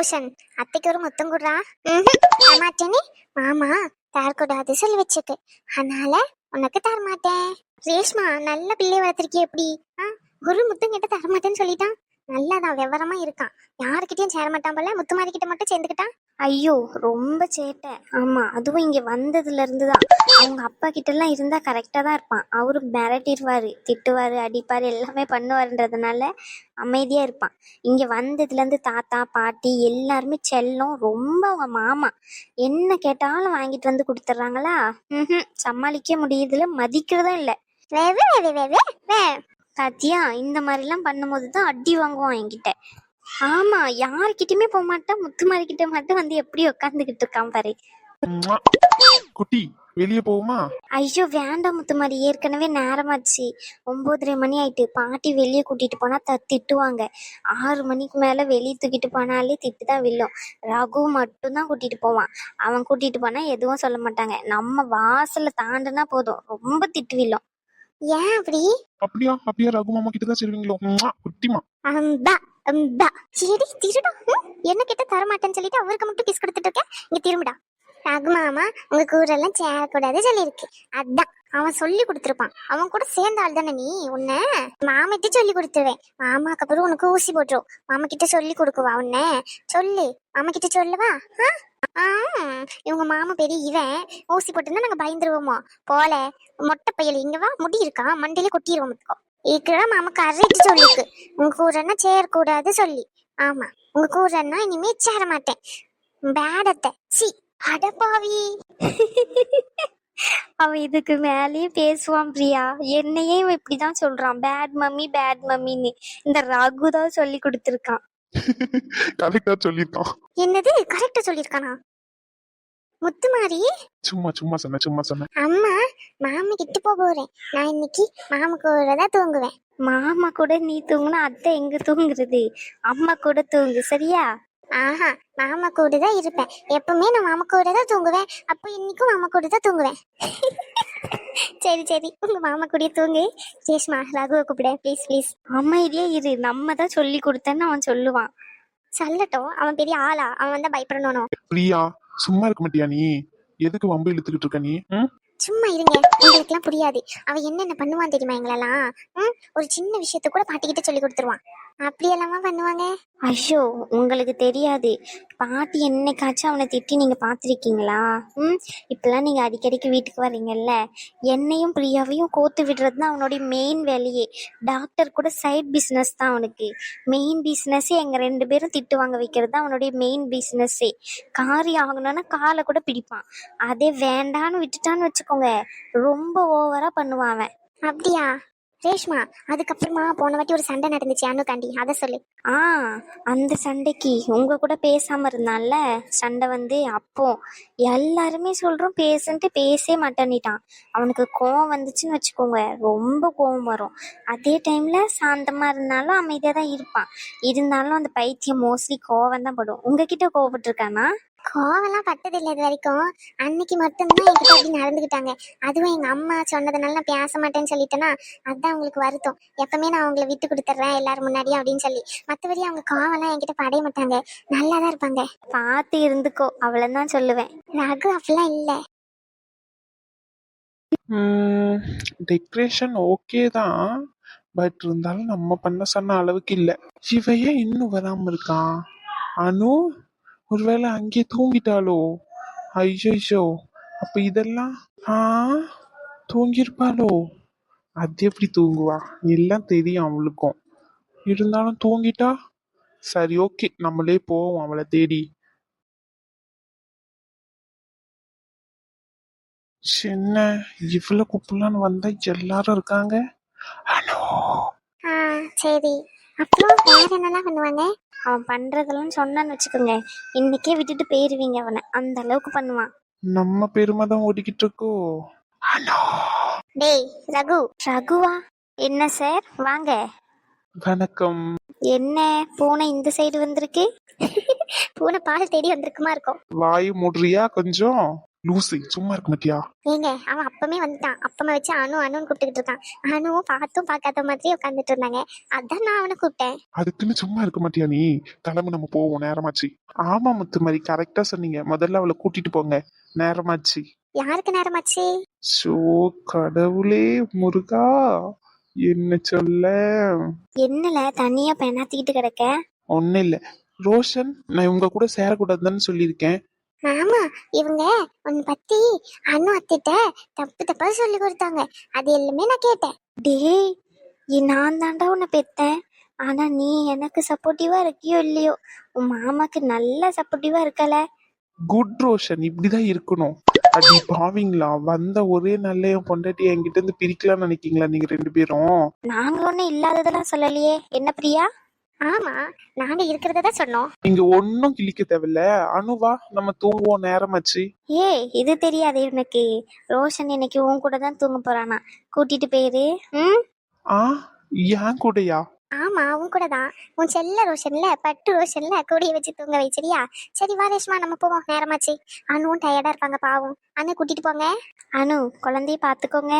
ரோஷன் அத்தைக்கு ஒரு முத்தம் கொடுறா. மாட்டேனே மாமா தரக்கூடாது சொல்லி வச்சுக்கு அதனால உனக்கு தர மாட்டேன் ரேஷ்மா நல்ல பிள்ளை வளர்த்திருக்கிய எப்படி? ஆ ஒரு முத்தம் கிட்ட தர மாட்டேன்னு சொல்லிட்டான். நல்லாதான் விவரமா இருக்கான். யாருக்கிட்டயும் சேர மாட்டான் போல முத்துமாரி கிட்ட மட்டும் சேர்ந்துக்கிட்டான். ஐயோ ரொம்ப சேட்டை. ஆமா அதுவும் இங்க வந்ததுல இருந்து தான் அவங்க அப்பா கிட்ட எல்லாம் இருந்தா கரெக்டா தான் இருப்பான். அவரு மிரட்டிடுவாரு திட்டுவாரு அடிப்பாரு எல்லாமே பண்ணுவாருன்றதுனால அமைதியா இருப்பான். இங்க வந்ததுல இருந்து தாத்தா பாட்டி எல்லாருமே செல்லம் ரொம்ப அவங்க மாமா. என்ன கேட்டாலும் வாங்கிட்டு வந்து கொடுத்துட்றாங்களா ம் சமாளிக்க முடியுதுல மதிக்கிறதும் இல்ல. பாத்தியா இந்த மாதிரிலாம் பண்ணும்போது தான் அடி வாங்குவான் என்கிட்ட. ஆமா யார்கிட்டயுமே போக மாட்டான் முத்துமாரி கிட்ட மட்டும் வந்து எப்படி உட்காந்துக்கிட்டு இருக்கான் பாரு. குட்டி வெளியே போகுமா ஐயோ வேண்டாம் முத்துமாரி. ஏற்கனவே நேரமாச்சு. ஒன்பதரை மணி ஆயிட்டு. பாட்டி வெளியே கூட்டிட்டு போனா த திட்டுவாங்க. ஆறு மணிக்கு மேல வெளியே தூக்கிட்டு போனாலே திட்டு தான் வில்லும். ரகு மட்டும்தான் கூட்டிட்டு போவான். அவன் கூட்டிட்டு போனா எதுவும் சொல்ல மாட்டாங்க. நம்ம வாசல்ல தாண்டுனா போதும். ரொம்ப திட்டு வில்லும். ஏன் அப்படி? அப்படியா? அப்படியா? ரகு மாமா கிட்ட தான் சேருவீங்களோ. குட்டிமா. அம்பா அம்பா சரி திருடா என்ன கிட்ட தர மாட்டேன்னு சொல்லிட்டு அவருக்கு மட்டும் கிஸ் கொடுத்துட்டு இருக்கேன். இங்க திரும்புடா. ரகு மாமா உங்க கூட எல்லாம் சேரக்கூடாது சொல்லியிருக்கு. அதான் அவன் சொல்லி கொடுத்துருப்பான். அவன் கூட சேர்ந்த ஆள் தானே நீ உன்ன? மாமிட்ட சொல்லி கொடுத்துருவேன். மாமாக்கு அப்புறம் உனக்கு ஊசி போட்டுரும். மாமா கிட்ட சொல்லி கொடுக்குவா உன்ன? சொல்லு. மாமா கிட்ட சொல்லவா இவங்க மாமா பெரிய இவன். ஊசி போட்டுருந்தா நாங்க பயந்துருவோமோ? போல மொட்டை பையல் இங்க வா முடி இருக்கா? மண்டையில கொட்டிடுவோம் இதுக்குதான் மாமா கரெக்ட் சொல்லிருக்கு. உங்க கூடன்னா சேரக்கூடாது சொல்லி. ஆமா உங்க கூடன்னா இனிமே சேர மாட்டேன். பேடத்தை சி அடப்பாவி அவன் இதுக்கு மேலேயே பேசுவான் பிரியா. என்னையே இவன் இப்படிதான் சொல்றான். பேட் மம்மி பேட் மம்மின்னு இந்த ரகு தான் சொல்லி கொடுத்துருக்கான் கரெக்டா சொல்லியிருக்கான். என்னது? கரெக்டா சொல்லியிருக்கானா? முத்துமாரி சும்மா சும்மா சொன்ன சும்மா சொன்னேன் அம்மா மாமி கிட்ட போக போறேன். நான் இன்னைக்கு மாமா கூட தான் தூங்குவேன். மாமா கூட நீ தூங்குனா அத்தை எங்க தூங்குறது? அம்மா கூட தூங்கு சரியா? ஆஹா மாமா கூட தான் இருப்பேன். எப்பவுமே நான் மாமா கூட தான் தூங்குவேன். அப்போ இன்னைக்கும் மாமா கூட தான் தூங்குவேன். சரி சரி. உங்க மாமா கூட தூங்கு. ரேஷ்மா ரகுவை கூப்பிட. ப்ளீஸ் ப்ளீஸ் அமைதியே இரு. நம்ம தான் சொல்லி கொடுத்தேன்னு அவன் சொல்லுவான். சொல்லட்டும். அவன் பெரிய ஆளா? அவன் வந்தா பயப்படணும். பிரியா சும்மா இருக்க மாட்டியா நீ? எதுக்கு வம்பு இழுத்துக்கிட்டு இருக்க நீ? ம்? சும்மா இருங்க. உங்களுக்குலாம் புரியாது. அவ என்னென்ன பண்ணுவான் தெரியுமா எங்களெல்லாம்? ம்? ஒரு சின்ன விஷயத்த கூட பாட்டிக்கிட்ட சொல்லி கொடுத்துருவான். அப்படியெல்லாமா பண்ணுவாங்க? ஐயோ உங்களுக்கு தெரியாது. பாட்டி என்னைக்காச்சும் அவனை திட்டி நீங்க பார்த்துருக்கீங்களா? ம்? இப்பெல்லாம் நீங்க அடிக்கடிக்கு வீட்டுக்கு வர்றீங்கல்ல? என்னையும் பிரியாவையும் கோத்து விடுறது தான் அவனுடைய மெயின் வேலையே. டாக்டர் கூட சைட் பிஸ்னஸ் தான் அவனுக்கு. மெயின் பிஸ்னஸே எங்க ரெண்டு பேரும் திட்டு வாங்க வைக்கிறது தான் அவனுடைய மெயின் பிஸ்னஸ்ஸே காரியம் ஆகணும்னா காலை கூட பிடிப்பான். அதே வேண்டான்னு விட்டுட்டான்னு வச்சுக்கோங்க. ரொம்ப ஓவரா பண்ணுவான் அவன். அப்படியா? ரேஷ்மா அதுக்கப்புறமா போன வாட்டி ஒரு சண்டை நடந்துச்சு அனுக்காண்டி அதை சொல்லு. ஆ அந்த சண்டைக்கு உங்க கூட பேசாம இருந்தான்ல சண்டை வந்து அப்போ. எல்லாருமே சொல்றோம் பேசுன்ட்டு பேசவே மாட்டேன்னிட்டான். அவனுக்கு கோவம் வந்துச்சுன்னு வச்சுக்கோங்க ரொம்ப கோவம் வரும். அதே டைம்ல சாந்தமா இருந்தாலும் அமைதியா தான் இருப்பான். இருந்தாலும் அந்த பைத்தியம் மோஸ்ட்லி கோவம் தான் படும். உங்ககிட்ட கோவப்பட்டிருக்கானா? கோவம்லாம் பட்டதில்லை இது வரைக்கும். அன்னைக்கு மட்டும்தான் என்கிட்ட அப்படி நடந்துக்கிட்டாங்க. அதுவும் எங்க அம்மா சொன்னதுனால நான் பேச மாட்டேன்னு சொல்லிட்டேன்னா அதான் உங்களுக்கு வருத்தம். எப்பவுமே நான் அவங்கள விட்டு கொடுத்துட்றேன் எல்லாரும் முன்னாடியும் அப்படின்னு சொல்லி. மற்றபடி அவங்க கோவம்லாம் என்கிட்ட படைய மாட்டாங்க. நல்லா தான் இருப்பாங்க. பார்த்து இருந்துக்கோ அவ்வளோதான் சொல்லுவேன். ரகு அப்படிலாம் இல்லை. டெக்கரேஷன் ஓகே தான். பட் இருந்தாலும் நம்ம பண்ண சொன்ன அளவுக்கு இல்ல. இவ ஏன் இன்னும் வராம இருக்கான்? அனு ஒருவேளை அங்கே தூங்கிட்டாளோ? ஐயோ அப்ப இதெல்லாம் ஆ தூங்கியிருப்பாளோ? அது எப்படி தூங்குவா? எல்லாம் தெரியும் அவளுக்கும். இருந்தாலும் தூங்கிட்டா? சரி ஓகே. நம்மளே போவோம் அவளை தேடி. சின்ன இவ்வளவு குப்பலான்னு வந்தா எல்லாரும் இருக்காங்க? அனு சரி. அப்புறம் வேற என்னெல்லாம் பண்ணுவாங்க? அவன் பண்றதெல்லாம் சொன்னான்னு வச்சுக்கோங்க. இன்னைக்கே விட்டுட்டு போயிருவீங்க அவனை. அந்த அளவுக்கு பண்ணுவான். நம்ம பெருமை தான் ஓடிக்கிட்டு இருக்கோ? டேய் ரகு. ரகுவா? என்ன சார்? வாங்க. வணக்கம். என்ன? பூனை இந்த சைடு வந்திருக்கு? பூனை பால் தேடி வந்திருக்குமா இருக்கும்? வாய் மூடுறியா கொஞ்சம்? லூசு சும்மா இருக்க மாட்டியா? ஏங்க அவன் அப்பமே வந்துட்டான். அப்பமே வச்சு அணு அணுன்னு கூப்பிட்டுக்கிட்டு இருக்கான். அணுவும் பார்த்தும் பார்க்காத மாதிரி உட்காந்துட்டு இருந்தாங்க. அதான் நான் அவனை கூப்பிட்டேன். அதுக்குன்னு சும்மா இருக்க மாட்டியா நீ? கிளம்பு நம்ம போவோம். நேரமாச்சு. ஆமா முத்து மாதிரி கரெக்டா சொன்னீங்க. முதல்ல அவளை கூட்டிட்டு போங்க. நேரமாச்சு. யாருக்கு நேரமாச்சு? ஷோ கடவுளே முருகா. என்ன சொல்ல? என்னல தனியா பெண்ணாத்திக்கிட்டு கிடக்க? ஒன்னும் இல்ல. ரோஷன் நான் உங்க கூட சேரக்கூடாதுன்னு சொல்லியிருக்கேன். ஆமா இவங்க உன்னை பத்தி அண்ணு அத்திட்ட தப்பு தப்பா சொல்லி கொடுத்தாங்க. அது எல்லாமே நான் கேட்டேன். டேய் நான் தாண்டா உன்னை பெத்தேன். ஆனா நீ எனக்கு சப்போர்ட்டிவா இருக்கியோ இல்லையோ? உன் மாமாக்கு நல்ல சப்போர்ட்டிவா இருக்கல? குட் ரோஷன். இப்படிதான் இருக்கணும். அடி பாவீங்களா? வந்த ஒரே நல்ல என் பொண்டாட்டி என்கிட்ட இருந்து பிரிக்கலாம்னு நினைக்கீங்களா நீங்க ரெண்டு பேரும்? நாங்க ஒண்ணும் இல்லாததெல்லாம் சொல்லலையே. என்ன பிரியா? ஆமா நாங்க இருக்கிறத தான் சொன்னோம். நீங்க ஒன்னும் கிழிக்க தேவையில்ல. அனுவா நம்ம தூங்குவோம். நேரமாச்சு ஏய் இது தெரியாது எனக்கு. ரோஷன் இன்னைக்கு உன் கூட தான் தூங்க போறானா. கூட்டிட்டு போயிரு. ம்? ஆ ஏன் கூடயா? ஆமா உன் கூட தான். உன் செல்ல ரோஷன்ல பட்டு ரோஷன்ல கூடிய வச்சு தூங்க வை சரியா? சரி வா ரேஷ்மா நம்ம போவோம். நேரமாச்சு அனுவும் டயர்டா இருப்பாங்க பாவம். அனு கூட்டிட்டு போங்க. அனு குழந்தைய பாத்துக்கோங்க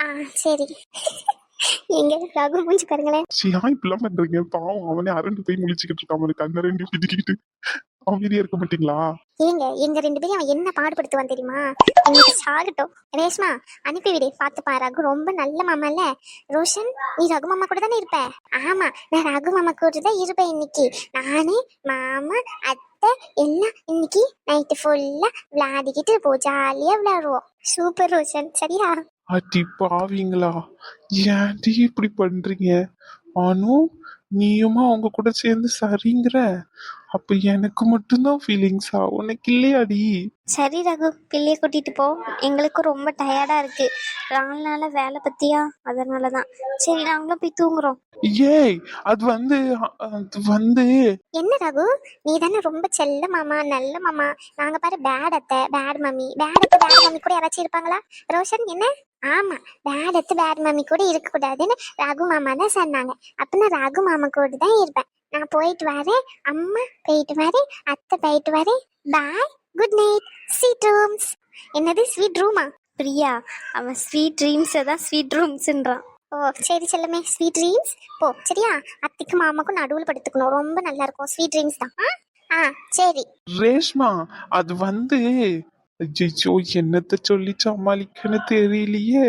ஆ சரி. எங்க ரகு மூஞ்சி பாருங்களேன். ஏன் இப்படிலாம் பண்றீங்க? பாவம் அவனே அரண்டு போய் முழிச்சுக்கிட்டு இருக்கான் அவனுக்கு கண்ண ரெண்டு பிடிக்கிட்டு அமைதியா இருக்க மாட்டீங்களா? ஏங்க எங்க ரெண்டு பேரும் அவன் என்ன பாடுபடுத்துவான் தெரியுமா? இன்னைக்கு சாகட்டும். ரேஷ்மா அனுப்பி விடு பாத்துப்பா ரகு ரொம்ப நல்ல மாமா இல்ல. ரோஷன் நீ ரகு மாமா கூட தானே இருப்ப? ஆமா நான் ரகு மாமா கூட தான் இருப்பேன் இன்னைக்கு. நானு மாமா அத்தை எல்லாம் இன்னைக்கு நைட்டு ஃபுல்லா விளையாடிக்கிட்டு போ ஜாலியா விளையாடுவோம். சூப்பர் ரோஷன் சரியா? அடி பாவீங்களா. ஏன்டி இப்படி பண்றீங்க? அனு நீயுமா அவங்க கூட சேர்ந்து சரிங்கிற? அப்ப எனக்கு மட்டும்தான் ஃபீலிங்ஸா உனக்கு இல்லையாடி? சரி ரகு பிள்ளைய கூட்டிட்டு போ. எங்களுக்கும் ரொம்ப டயர்டா இருக்கு. நாலு நாளா வேலை பத்தியா? அதனாலதான். சரி நாங்களும் போய் தூங்குறோம். ஏய் அது வந்து அது வந்து என்ன ரகு? நீ தானே ரொம்ப செல்ல மாமா நல்ல மாமா. நாங்க பாரு பேட் அத்தை பேட் மம்மி பேட் அத்தை பேட் மம்மி கூட யாராச்சும் இருப்பாங்களா? ரோஷன் என்ன? ஆமா பேட் அத்தை பேட் மம்மி கூட இருக்க கூடாதுன்னு ரகு மாமா தான் சொன்னாங்க. அப்ப நான் ரகு மாமா கூட தான் இருப்பேன். நான் போயிட்டு வரேன் அம்மா போயிட்டு வரேன் அத்தை போயிட்டு வரேன். Bye good night sweet rooms என்னது ஸ்வீட் ரூமா பிரியா அவன் ஸ்வீட் ட்ரீம்ஸை தான் ஸ்வீட் ரூம்ஸ்ன்றான் ஓ சரி செல்லமே ஸ்வீட் ட்ரீம்ஸ் போ சரியா? அத்தைக்கும் மாமாக்கும் நடுவில் படுத்துக்கணும். ரொம்ப நல்லா இருக்கும். ஸ்வீட் ட்ரீம்ஸ் தான். ஆ? ஆ சரி. ரேஷ்மா அது வந்து ஐயோ என்னத்த சொல்லி சமாளிக்கன்னு தெரியலையே.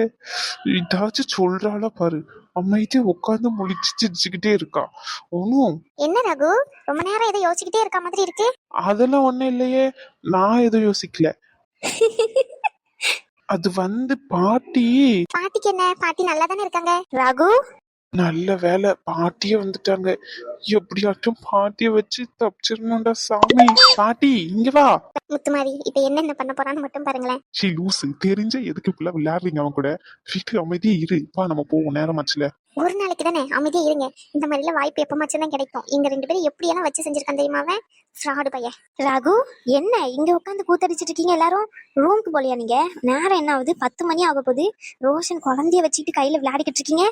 ஏதாச்சும் சொல்றாளா பாரு. அமைதியா உட்காந்து முழிச்சு சிரிச்சுக்கிட்டே இருக்கா. ஒன்னும் என்ன ரகு? ரொம்ப நேரம் ஏதோ யோசிச்சுக்கிட்டே இருக்க மாதிரி இருக்கு. அதெல்லாம் ஒண்ணும் இல்லையே. நான் எதுவும் யோசிக்கல. அது வந்து பாட்டி. பாட்டிக்கு என்ன? பாட்டி நல்லா தானே இருக்காங்க? ரகு? நல்ல வேலை. பாட்டியே வந்துட்டாங்க. எப்படியாட்டும் பாட்டிய வச்சு தப்பிச்சிடணும்டா சாமி. பாட்டி இங்க வா. முத்துமாரி இப்ப என்னென்ன பண்ண போறான்னு மட்டும் பாருங்களேன். ஷீ லூசு. தெரிஞ்ச எதுக்கு இப்பெல்லாம் விளையாடுறீங்க அவன் கூட? வீட்டுக்கு அமைதியே இரு. வா நம்ம போவோம். நேரமாச்சுல ஒரு நாளைக்கு தானே அமைதியா இருங்க. இந்த மாதிரிலாம் வாய்ப்பு எப்பமாச்சும் தான் கிடைக்கும். இங்க ரெண்டு பேரும் எப்படி எல்லாம் வச்சு செஞ்சிருக்கான் தெரியுமா அவன்? ஃப்ராடு பையன். ரகு என்ன? இங்க உட்காந்து கூத்தடிச்சிட்டு இருக்கீங்க எல்லாரும்? ரூமுக்கு போலியா நீங்க? நேரம் என்ன ஆகுது? பத்து மணி ஆக போகுது. ரோஷன் குழந்தைய வச்சுக்கிட்டு கையில விளையாடிக்கிட்டு இருக்கீங்க.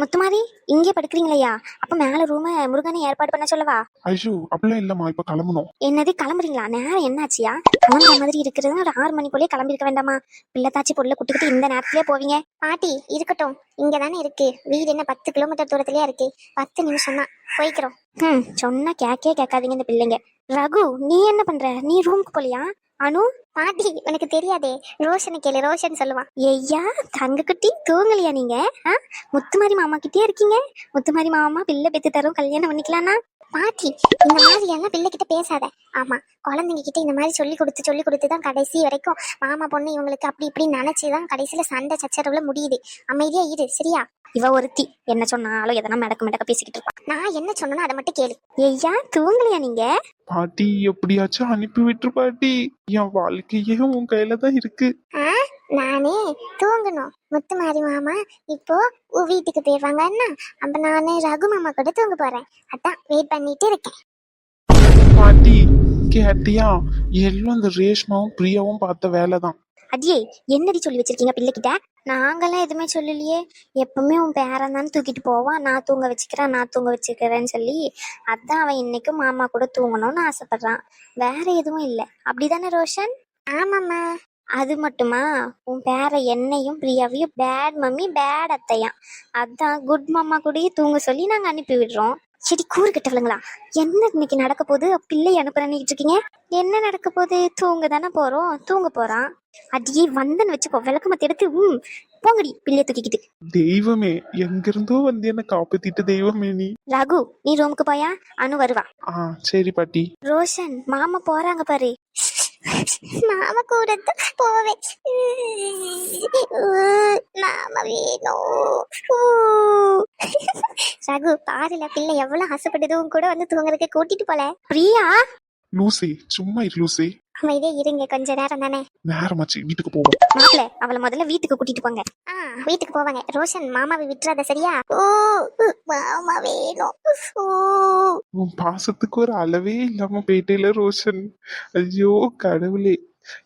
முத்துமாரி இங்கே படுக்கிறீங்களையா? அப்ப மேல ரூம முருகனை ஏற்பாடு பண்ண சொல்லவா? ஐயோ அப்படிலாம் இல்லம்மா இப்ப கிளம்பணும். என்னது கிளம்புறீங்களா? நேரம் என்னாச்சியா கிளம்புற மாதிரி இருக்கிறது ஒரு ஆறு மணி போலே கிளம்பிருக்க வேண்டாமா? பிள்ளைத்தாச்சி பொருளை குட்டுக்கிட்டு இந்த நேரத்திலே போவீங்க. பாட்டி இருக்கட்டும். இங்க தானே இருக்கு. வீடு என்ன பத்து கிலோமீட்டர் தூரத்திலேயே இருக்கு. பத்து நிமிஷம் தான். போய்க்கிறோம். ம் சொன்னா கேக்கே கேட்காதீங்க இந்த பிள்ளைங்க. ரகு நீ என்ன பண்ற? நீ ரூமுக்கு போலியா? அனு? பாட்டி எனக்கு தெரியாதே. ரோஷனை கேளு ரோஷன் சொல்லுவான் ஐயா தங்க குட்டி தூங்கலையா நீங்க? முத்துமாரி மாமா கிட்டே இருக்கீங்க. முத்துமாரி மாமா பிள்ளை பெத்து தரும் கல்யாணம் பண்ணிக்கலாம்னா? பாட்டி இந்த மாதிரி எல்லாம் பிள்ளை கிட்ட பேசாத. ஆமா குழந்தைங்க கிட்ட இந்த மாதிரி சொல்லி கொடுத்து சொல்லி கொடுத்து தான் கடைசி வரைக்கும் மாமா பொண்ணு இவங்களுக்கு அப்படி இப்படி நினைச்சுதான் கடைசியில சண்டை சச்சரவுல முடியுது. அமைதியா இரு சரியா? இவ ஒருத்தி என்ன சொன்னாலும் எதனா மிடக்க மிடக்க பேசிக்கிட்டு இருப்பா. நான் என்ன சொன்னனோ அதை மட்டும் கேளு. ஐயா தூங்கலையா நீங்க? பாட்டி எப்படியாச்சும் அனுப்பி விட்டுரு பாட்டி. என் வாழ்க்கையே உன் கையில தான் இருக்கு. நானே தூங்கணும். முத்துமாரி மாமா இப்போ உன் வீட்டுக்கு போயிடுவாங்கன்னா அப்ப நானு ரகு மாமா கூட தூங்க போறேன். அதான் வெயிட் பண்ணிட்டு இருக்கேன். பாட்டி கேட்டியா? எல்லாம் அந்த ரேஷ்மாவும் பிரியாவும் பார்த்த வேலை தான் அடியே என்னடி சொல்லி வச்சிருக்கீங்க பிள்ளைகிட்ட? நாங்கெல்லாம் எதுவுமே சொல்லலையே. எப்பவுமே உன் பேரன் தானே தூக்கிட்டு போவான் நான் தூங்க வச்சுக்கிறேன் நான் தூங்க வச்சுக்கிறேன்னு சொல்லி அதான் அவன் இன்னைக்கும் மாமா கூட தூங்கணும்னு ஆசைப்படுறான். வேற எதுவும் இல்லை. அப்படிதானே ரோஷன்? ஆமாம்மா. அது மட்டுமா? உன் பேர என்னையும் பிரியாவையும் பேட் மம்மி பேட் அத்தையா. அதான் குட் மாமா கூடயே தூங்க சொல்லி நாங்க அனுப்பி விடுறோம். சரி கூறு கட்டவளுங்களா? என்ன இன்னைக்கு நடக்க போகுது? பிள்ளை அனுப்புறேன்னு இருக்கீங்க? என்ன நடக்க போகுது? தூங்க தானே போறோம். தூங்க போறான் அடியே வந்தன்னு வச்சுக்கோ. விளக்கமத்தை எடுத்து ம் போங்கடி பிள்ளைய தூக்கிக்கிட்டு. தெய்வமே எங்கிருந்தோ வந்து என்ன காப்பாத்திட்டு தெய்வமே நீ. ரகு நீ ரூமுக்கு போயா? அனு வருவா. ஆ சரி பாட்டி. ரோஷன் மாமா போறாங்க பாரு. மாமா கூட போவேன் மாமா வேணும் ரகு பாருல பிள்ளை எவ்வளவு ஆசைப்பட்டதும் கூட வந்து தூங்குறதுக்கு கூட்டிட்டு போல பிரியா லூசி சும்மா இரு லூசி அமைதியே இருங்க கொஞ்ச நேரம் தானே? நேரமாச்சு வீட்டுக்கு போவோம். மாப்பிள்ள அவளை முதல்ல வீட்டுக்கு கூட்டிட்டு போங்க. ஆ. வீட்டுக்கு போவாங்க. ரோஷன் மாமாவை விட்டுறாத சரியா? ஓ மாமா வேணும். ஓ. உன் பாசத்துக்கு ஒரு அளவே இல்லாம போயிட்டேல ரோஷன். ஐயோ கடவுளே.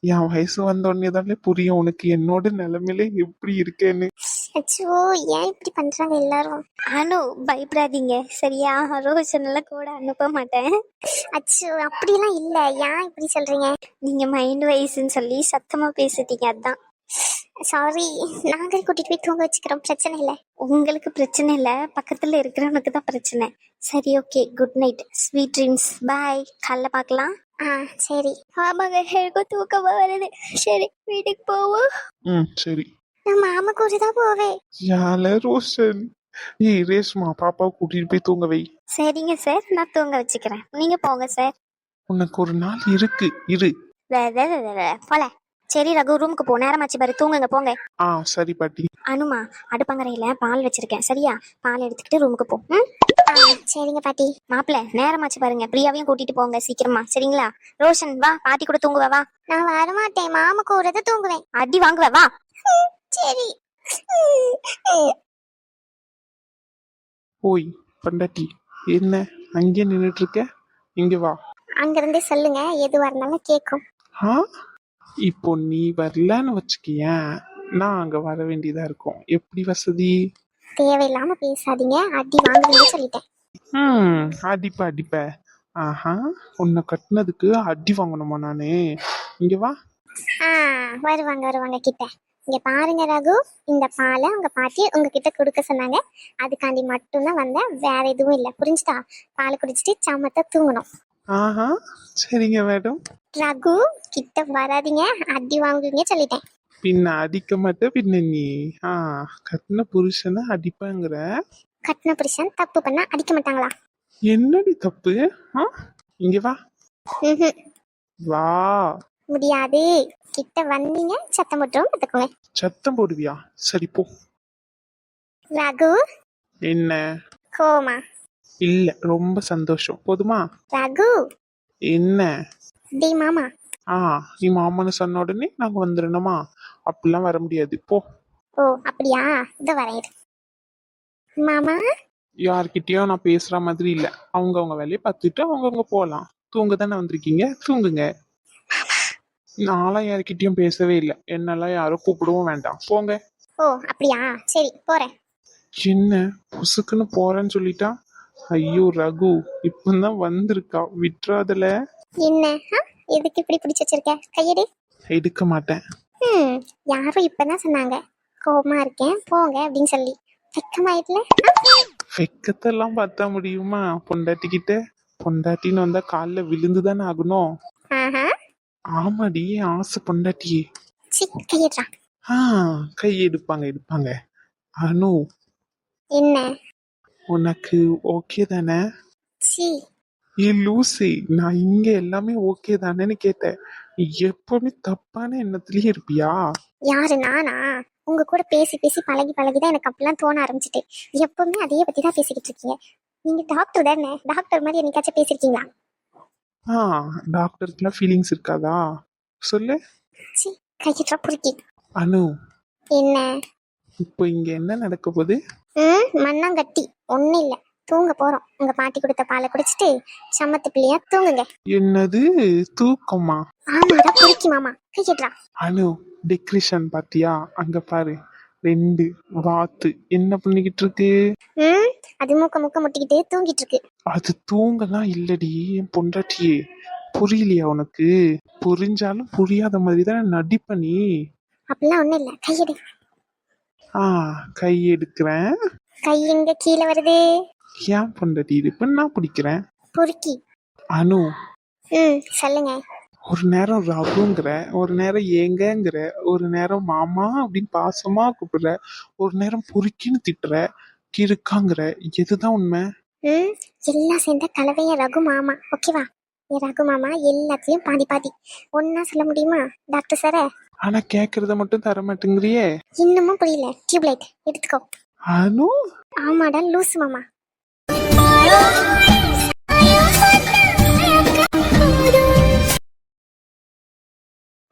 என் வயசு வந்தோடனே தானே புரியும் உனக்கு என்னோட நிலைமையில எப்படி இருக்கேன்னு. அச்சோ ஏன் இப்படி பண்றாங்க எல்லாரும்? அனு பயப்படாதீங்க. சரியா? ரோஷன் எல்லாம் கூட அனுப்ப மாட்டேன். அச்சோ அப்படிலாம் இல்ல. ஏன் இப்படி சொல்றீங்க? நீங்க மைண்ட் வைஸ்ன்னு சொல்லி சத்தமா பேசிட்டீங்க அதான். சாரி நாங்க கூட்டிட்டு போய் தூங்க வச்சுக்கிறோம். பிரச்சனை இல்ல. உங்களுக்கு பிரச்சனை இல்ல. பக்கத்துல இருக்கிறவனுக்கு தான் பிரச்சனை. சரி okay good night sweet dreams bye காலைல பார்க்கலாம். ஆ சரி ஆமாங்க எனக்கும் தூக்கமா வருது சரி வீட்டுக்கு போவோம் ம் சரி நான் மாமா கூட தான் போவேன் யால ரோஷன் ஏய் ரேஷ்மா பாப்பாவை கூட்டிட்டு போய் தூங்க வை சரிங்க சார் நான் தூங்க வச்சுக்கிறேன் நீங்க போங்க சார் உனக்கு ஒரு நாள் இருக்கு இரு வே- வே- வே- வே- வே. போல சரி ரகு ரூமுக்கு போ நேரமாச்சு பாரு தூங்குங்க போங்க ஆ சரி பாட்டி அனுமா அடுப்பங்கரையில பால் வச்சிருக்கேன் சரியா பால் எடுத்துக்கிட்டு ரூமுக்கு போ ம்? சரிங்க பாட்டி. மாப்பிள்ள நேரமாச்சு பாருங்க. பிரியாவையும் கூட்டிட்டு போங்க சீக்கிரமா. சரிங்களா? ரோஷன் வா. பாட்டி கூட தூங்குவ வா. நான் வரமாட்டேன். மாமா கூட தான் தூங்குவேன். அடி வாங்குவ வா. சரி. ஓய் பண்டாட்டி. என்ன? அங்கே நின்னுட்டு இருக்க இங்க வா. அங்க இருந்தே சொல்லுங்க. எதுவா இருந்தாலும் கேட்கும் ஆ? இப்போ நீ வரலன்னு வச்சுக்கியேன். நான் அங்க வர வேண்டியதா இருக்கும். எப்படி வசதி? தேவையில்லாம பேசாதீங்க. அடி வாங்குவீங்கன்னு சொல்லிட்டேன். ம் அடிப்ப அடிப்ப. ஆஹா உன்னை கட்டினதுக்கு அடி வாங்கணுமா நானு? இங்க வா. ஆ வருவாங்க வருவாங்க கிட்ட. இங்க பாருங்க ரகு இந்த பாலை உங்க பாட்டி உங்ககிட்ட கொடுக்க சொன்னாங்க. அதுக்காண்டி மட்டும்தான் வந்தேன் வேற எதுவும் இல்லை. புரிஞ்சுதா? பால் குடிச்சிட்டு சமத்த தூங்கணும். ஆஹா சரிங்க மேடம் ரகு கிட்ட வராதீங்க. அடி வாங்குவீங்க சொல்லிட்டேன். பின்ன அடிக்க மாட்டேன் பின்ன நீ ஆ கட்டின புருஷனை அடிப்பாங்கிற. கட்டின புருஷன் தப்பு பண்ணா அடிக்க மாட்டாங்களா? என்னடி தப்பு? ஆ இங்க வா. வா. முடியாது. கிட்ட வந்தீங்க சத்தம் மட்டும் பார்த்துக்கோங்க. சத்தம் போடுவியா? சரி போ. ரகு? என்ன? கோமா இல்ல ரொம்ப சந்தோஷம். போதுமா? ரகு? என்ன? டி மாமா. ஆ நீ மாமன்னு சொன்ன உடனே நாங்க வந்துடணுமா அப்படிலாம் வர முடியாது. போ. ஓ அப்படியா? இதோ வரேன். மாமா? யார்கிட்டயும் நான் பேசுற மாதிரி இல்ல. அவங்க அவங்க வேலையை பார்த்துட்டு அவங்கவுங்க போகலாம் தூங்க தானே வந்திருக்கீங்க? தூங்குங்க. நான்லாம் யார்கிட்டயும் பேசவே இல்லை. என்னெல்லாம் யாரும் கூப்பிடவும் வேண்டாம். போங்க. ஓ அப்படியா? சரி போறேன். என்ன புசுக்குன்னு போறேன்னு சொல்லிட்டா? ஐயோ ரகு இப்பதான் வந்திருக்கா. விட்டுறாதுல. என்ன? எதுக்கு இப்படி பிடிச்சு வச்சிருக்க? கையெடு. எடுக்க மாட்டேன். ம் யாரும் இப்பதான் சொன்னாங்க. கோபமா இருக்கேன் போங்க அப்படின்னு சொல்லி. வெக்கமாயிட்டுல? வெக்கத்தெல்லாம் பார்த்தா முடியுமா? பொண்டாட்டி கிட்ட பொண்டாட்டின்னு வந்தா காலில் விழுந்துதானே ஆகணும். ஆஹா. ஆமாடி ஆசை பொண்டாட்டியே. சி கையிடுறா. ஆ கை எடுப்பாங்க எடுப்பாங்க. அனு. என்ன? உனக்கு ஓகே தானே? சி. ஏ லூசி நான் இங்க எல்லாமே ஓகே தானேன்னு கேட்டேன். நீ எப்பவுமே தப்பான எண்ணத்துலயே இருப்பியா? யாரு நானா? உங்க கூட பேசி பேசி பழகி பழகி தான் எனக்கு அப்படிலாம் தோண ஆரம்பிச்சிட்டு. எப்பவுமே அதையே பத்தி தான் பேசிக்கிட்டு இருக்கீங்க. நீங்க டாக்டர் தானே? டாக்டர் மாதிரி என்னைக்காச்சும் பேசிருக்கீங்களா ஆ டாக்டருக்குலாம் ஃபீலிங்ஸ் இருக்காதா? சொல்லு. சி கையிடுறா புரிக்கி அனு. என்ன? இப்போ இங்க என்ன நடக்க போகுது? ம் மண்ணாங்கட்டி. ஒண்ணும் இல்ல. தூங்க போறோம். உங்க பாட்டி கொடுத்த பாலை குடிச்சிட்டு சம்மத்து பிள்ளையா தூங்குங்க. என்னது? தூக்கமா? ஆமாடா புரிக்கி மாமா. கையிடுறா அனு டெக்கரேஷன் பாத்தியா? அங்க பாரு. ரெண்டு வாத்து. என்ன பண்ணிக்கிட்டு இருக்கு? ம் அது மூக்க மூக்க முட்டிக்கிட்டு தூங்கிட்டு இருக்கு. அது தூங்கலாம் இல்லடி என் பொண்டாட்டியே. புரியலையா உனக்கு? புரிஞ்சாலும் புரியாத மாதிரி தான் நடிப்ப நீ? அப்படிலாம் ஒண்ணும் இல்ல. கையெடு. ஆ கை எடுக்கிறேன். கை எங்க கீழே வருது? ஏன் பொண்டாட்டி? இருப்பு நான் பிடிக்கிறேன் பொறுக்கி. அனு. ம் சொல்லுங்க. ஒரு நேரம் ரகுங்கிற ஒரு நேரம் ஏங்கங்கிற ஒரு நேரம் மாமா அப்படின்னு பாசமா கூப்பிடுற ஒரு நேரம் பொறுக்கின்னு திட்டுற கிறுக்காங்கிற எதுதான் உண்மை? ம் எல்லாம் சேர்ந்த கலவைய ரகு மாமா. ஓகேவா? ஏ ரகு மாமா எல்லாத்தையும் பாதி பாதி. ஒன்னா சொல்ல முடியுமா டாக்டர் சார? ஆனா கேக்குறத மட்டும் தர மாட்டேங்கிறியே. இன்னமும் புரியல. டியூப்லைட் எடுத்துக்கோ. அனு? ஆமாடா லூசு மாமா.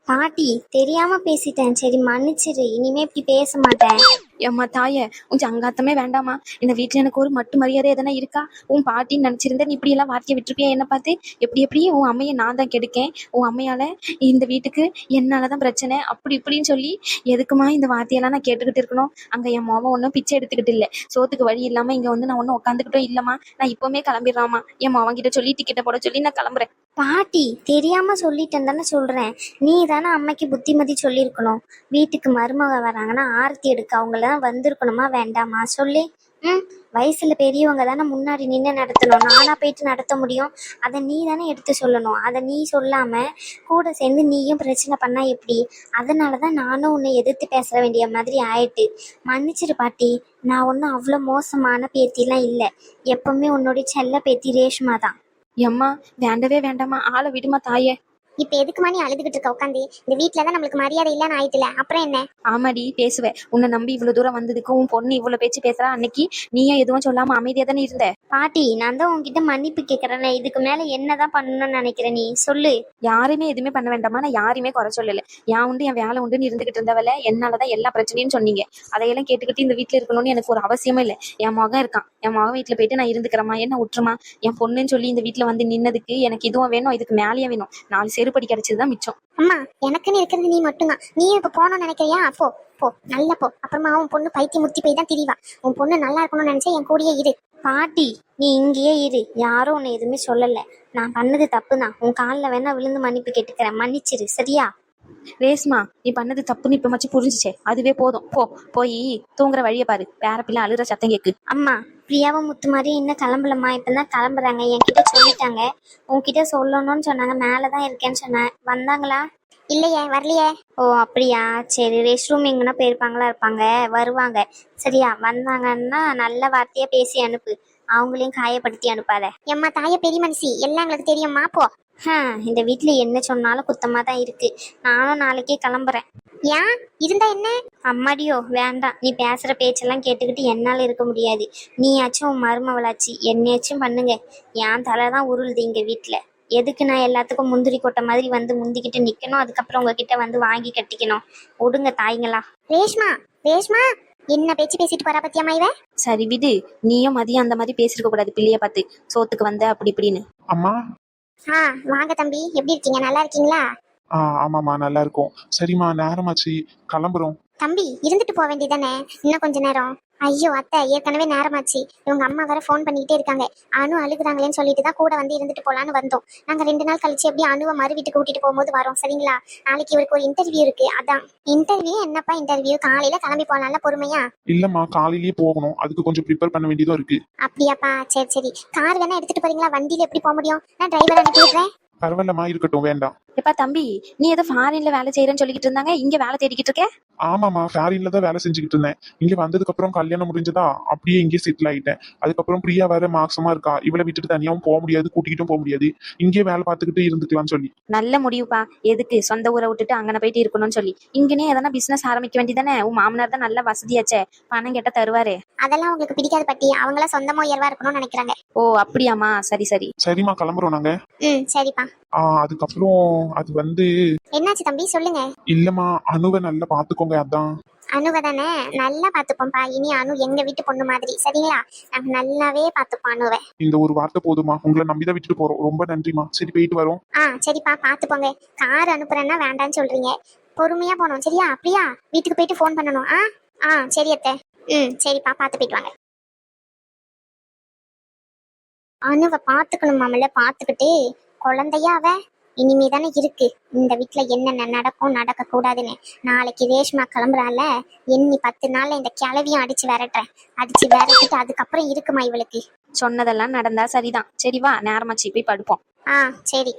பாட்டி தெரியாம பேசிட்டேன். சரி மன்னிச்சிரு இனிமே இப்படி பேச மாட்டேன். ஏம்மா தாயே உன் சங்காத்தமே வேண்டாமா? இந்த வீட்டுல எனக்கு ஒரு மட்டு மரியாதை எதனா இருக்கா? உன் பாட்டின்னு நினைச்சிருந்தா நீ இப்படி எல்லாம் வார்த்தையை விட்டுருப்பியா? என்ன பார்த்து எப்படி எப்படி உன் அம்மையை நான் தான் கெடுக்கேன்? உன் அம்மையால இந்த வீட்டுக்கு என்னாலதான் பிரச்சனை? அப்படி இப்படின்னு சொல்லி எதுக்குமா இந்த வார்த்தையெல்லாம் நான் கேட்டுக்கிட்டு இருக்கணும்? அங்க என் மாமா ஒன்றும் பிச்சை எடுத்துக்கிட்டு இல்லை. சோத்துக்கு வழி இல்லாம இங்க வந்து நான் ஒன்றும் உட்காந்துக்கிட்டோம் இல்லம்மா. நான் இப்பவுமே கிளம்பிடுறாமா என் மாவன் கிட்ட சொல்லி டிக்கெட்டை போட சொல்லி நான் கிளம்புறேன். பாட்டி தெரியாம சொல்லிட்டேன் தானே சொல்றேன். நீ தானே அம்மைக்கு புத்திமதி சொல்லியிருக்கணும். வீட்டுக்கு மருமக வராங்கன்னா ஆர்த்தி எடுக்க அவங்கள வந்திருக்கணுமா? வேண்டாமா? சொல்லி. ம் வயசுல பெரியவங்க தானே முன்னாடி நின்று நடத்தணும். நானா போயிட்டு நடத்த முடியும். அதை நீ தானே எடுத்து சொல்லணும். அதை நீ சொல்லாம கூட சேர்ந்து நீயும் பிரச்சனை பண்ணா எப்படி? அதனால தான் நானும் உன்னை எதிர்த்து பேச வேண்டிய மாதிரி ஆயிட்டு. மன்னிச்சிரு பாட்டி. நான் ஒன்றும் அவ்வளோ மோசமான பேத்திலாம் இல்லை. எப்பவுமே உன்னுடைய செல்ல பேத்தி ரேஷ்மா தான். எம்மா வேண்டவே வேண்டாமா ஆளை விடுமா தாயே. இப்ப எதுக்கு நீ அழுதுகிட்டு இருக்க? உட்காந்து இந்த வீட்டுல தான் நம்மளுக்கு மரியாதை இல்லைன்னு ஆயிட்டுல. அப்புறம் என்ன? ஆமாடி பேசுவேன் உன்னை நம்பி இவ்வளவு தூரம் வந்ததுக்கு உன் பொண்ணு இவ்வளவு பேச்சு பேசுறா அன்னைக்கு நீயும் எதுவும் சொல்லாம அமைதியா தானே இருந்த? பாட்டி நான் தான் உன்கிட்ட மன்னிப்பு கேட்கறேன் இதுக்கு மேல என்னதான் பண்ணணும்னு நினைக்கிற நீ? சொல்லு. யாருமே எதுவுமே பண்ண வேண்டாமா? நான் யாரையுமே குறை சொல்லல. என் உண்டு என் வேலை உண்டுன்னு இருந்துகிட்டு இருந்தவள என்னாலதான் எல்லா பிரச்சனையும் சொன்னீங்க. அதையெல்லாம் கேட்டுக்கிட்டு இந்த வீட்டுல இருக்கணும்னு எனக்கு ஒரு அவசியமே இல்லை. என் மகன் இருக்கான். என் மகன் வீட்டுல போயிட்டு நான் இருந்துக்கிறேமா என்ன விட்டுருமா என் பொண்ணுன்னு சொல்லி இந்த வீட்டுல வந்து நின்னதுக்கு எனக்கு இதுவும் வேணும் இதுக்கு மேலேயே வேணும். நாலு செருப்படி கிடைச்சதுதான் மிச்சம். அம்மா எனக்குன்னு இருக்கிறது நீ மட்டும்தான். நீ இப்ப போகணும்னு நினைக்கிறியா? போ போ நல்லா போ. அப்புறமா உன் பொண்ணு பைத்தியம் முத்தி போய் தான் திரிவா. உன் பொண்ணு நல்லா இருக்கணும்னு நினைச்சா என் கூடயே இரு. பாட்டி நீ இங்கேயே இரு. யாரும் உன்னை எதுவுமே சொல்லல. நான் பண்ணது தப்பு தான் உன் காலில் வேணா விழுந்து மன்னிப்பு கேட்டுக்கிறேன். மன்னிச்சிரு சரியா? ரேஸ்மா நீ பண்ணது தப்புன்னு இப்ப மச்சு புரிஞ்சுச்சே. அதுவே போதும். போ போய் தூங்குற வழியை பாரு. பேர பிள்ளை அழுகிற சத்தம் கேக்கு. அம்மா பிரியாவும் முத்து மாதிரி இன்னும் கிளம்பலம்மா. இப்போ தான் கிளம்புறாங்க. என்கிட்ட சொல்லிட்டாங்க. உன்கிட்ட சொல்லணும்னு சொன்னாங்க. மேலே தான் இருக்கேன்னு சொன்னேன். வந்தாங்களா? இல்லையே வரலையே. ஓ அப்படியா? சரி ரெஸ்ட் ரூம் எங்கன்னா போயிருப்பாங்களா இருப்பாங்க. வருவாங்க. சரியா வந்தாங்கன்னா நல்ல வார்த்தையா பேசி அனுப்பு. அவங்களையும் காயப்படுத்தி அனுப்பாத. எம்மா தாய பெரிய மனுஷி. எல்லாம் எங்களுக்கு தெரியும்மா. போ. இந்த வீட்ல என்ன சொன்னாலும் குத்தமா தான் இருக்கு. நானும் நாளைக்கே கிளம்புறேன். ஏன்? இருந்தா என்ன? அம்மாடியோ வேண்டாம். நீ பேசுற பேச்செல்லாம் கேட்டுக்கிட்டு என்னால இருக்க முடியாது. நீயாச்சும் உன் மருமவளாச்சு. என்னையாச்சும் பண்ணுங்க. என் தலை தான் உருளுது இங்க வீட்ல. எதுக்கு நான் எல்லாத்துக்கும் முந்திரி கொட்டை மாதிரி வந்து முந்திக்கிட்டு நிக்கணும்? அதுக்கப்புறம் உங்ககிட்ட வந்து வாங்கி கட்டிக்கணும். விடுங்க தாய்ங்களா. ரேஷ்மா ரேஷ்மா என்ன பேச்சு பேசிட்டு போறா பத்தியம்மா இவ? சரி விடு. நீயும் மதியம் அந்த மாதிரி பேசிருக்க கூடாது. பிள்ளைய பார்த்து. சோத்துக்கு வந்த அப்படி இப்படின்னு. அம்மா ஆ வாங்க தம்பி. எப்படி இருக்கீங்க? நல்லா இருக்கீங்களா? ஆ ஆமாம்மா நல்லா இருக்கும். சரிம்மா நேரமாச்சு. கிளம்புறோம். தம்பி இருந்துட்டு போக வேண்டியதானே இன்னும் கொஞ்ச நேரம். ஐயோ அத்தை ஏற்கனவே நேரமாச்சு. இவங்க அம்மா வேற ஃபோன் பண்ணிக்கிட்டே இருக்காங்க. அனு அழுகுறாங்களேன்னு சொல்லிட்டு தான் கூட வந்து இருந்துட்டு போலான்னு வந்தோம். நாங்க ரெண்டு நாள் கழிச்சு எப்படி அணுவை மறு வீட்டுக்கு கூட்டிட்டு போகும்போது வரோம் சரிங்களா? நாளைக்கு இவருக்கு ஒரு இன்டர்வியூ இருக்கு அதான். இன்டர்வியூ என்னப்பா இன்டர்வியூ காலையில கிளம்பி போலாம்ல பொறுமையா? இல்லம்மா காலையிலேயே போகணும். அதுக்கு கொஞ்சம் ப்ரிப்பேர் பண்ண வேண்டியதும் இருக்கு. அப்படியாப்பா சரி சரி. கார் வேணா எடுத்துட்டு போறீங்களா? வண்டியில எப்படி போக முடியும்? நான் டிரைவர் அனுப்பி விடுறேன் பரவாயில்லம்மா இருக்கட்டும் வேண்டாம். எப்பா தம்பி நீ ஏதோ ஃபாரின்ல வேலை செய்யறேன்னு சொல்லிக்கிட்டு இருந்தாங்க இங்க வேலை தேடிக்கிட்டு இருக்க? ஆமாம்மா ஃபேரின்ல தான் வேலை செஞ்சுக்கிட்டு இருந்தேன். இங்க வந்ததுக்கு அப்புறம் கல்யாணம் முடிஞ்சதா? அப்படியே இங்கே செட்டில் ஆயிட்டேன். அதுக்கப்புறம் பிரியா வேற மாசமா இருக்கா? இவளை விட்டுட்டு தனியாவும் போக முடியாது கூட்டிகிட்டும் போக முடியாது. இங்கே வேலை பார்த்துக்கிட்டு இருந்துக்கலாம்னு சொல்லி. நல்ல முடிவுப்பா. எதுக்கு? சொந்த ஊரை விட்டுட்டு அங்கன போயிட்டு இருக்கணும்னு சொல்லி. இங்கனே எதனா பிசினஸ் ஆரம்பிக்க வேண்டியதானே உன் மாமனார் தான் நல்ல வசதியாச்சே. பணம் கேட்ட தருவாரு. அதெல்லாம் உங்களுக்கு பிடிக்காது பட்டி. அவங்கள சொந்தமா உயர்வா இருக்கணும்னு நினைக்கிறாங்க. ஓ அப்படியாம்மா. சரி சரி. சரிம்மா கிளம்புறோம் நாங்க. ம் சரிப்பா. ஆ, அதுக்கப்புறம் அது வந்து என்னாச்சு தம்பி? சொல்லுங்க. இல்லம்மா அணுவை நல்லா பாத்துக்கோங்க அதான். அணுவை தானே? நல்லா பார்த்துப்போம்ப்பா. இனி அணு எங்க வீட்டு பொண்ணு மாதிரி. சரிங்களா? நாங்க நல்லாவே பார்த்துப்போம் அணுவை இந்த ஒரு வார்த்தை போதுமா உங்களை நம்பிதான் விட்டுட்டு போறோம். ரொம்ப நன்றிம்மா. சரி போயிட்டு வரோம். ஆ சரிப்பா. பார்த்துப்போங்க. கார் அனுப்புறேன்னா வேண்டாம்னு சொல்றீங்க. பொறுமையா போகணும். சரியா? அப்படியா? வீட்டுக்கு போயிட்டு ஃபோன் பண்ணணும். ஆ? ஆ சரி அத்தை. ம் சரிப்பா. பார்த்து போயிட்டு வாங்க. அணுவை பார்த்துக்கணுமாமல்ல பார்த்துக்கிட்டு குழந்தையா அவ? இனிமே தானே இருக்கு. இந்த வீட்ல என்னென்ன நடக்கும் நடக்க கூடாதுன்னு நாளைக்கு ரேஷ்மா கிளம்புறால எண்ணி பத்து நாள்ல இந்த கிளவியும் அடிச்சு விரட்டுறேன். அடிச்சு விரட்டிட்டு அதுக்கப்புறம் இருக்குமா இவளுக்கு? சொன்னதெல்லாம் நடந்தா சரிதான். சரி வா நேரமாச்சு போய் படுப்போம். ஆ சரி.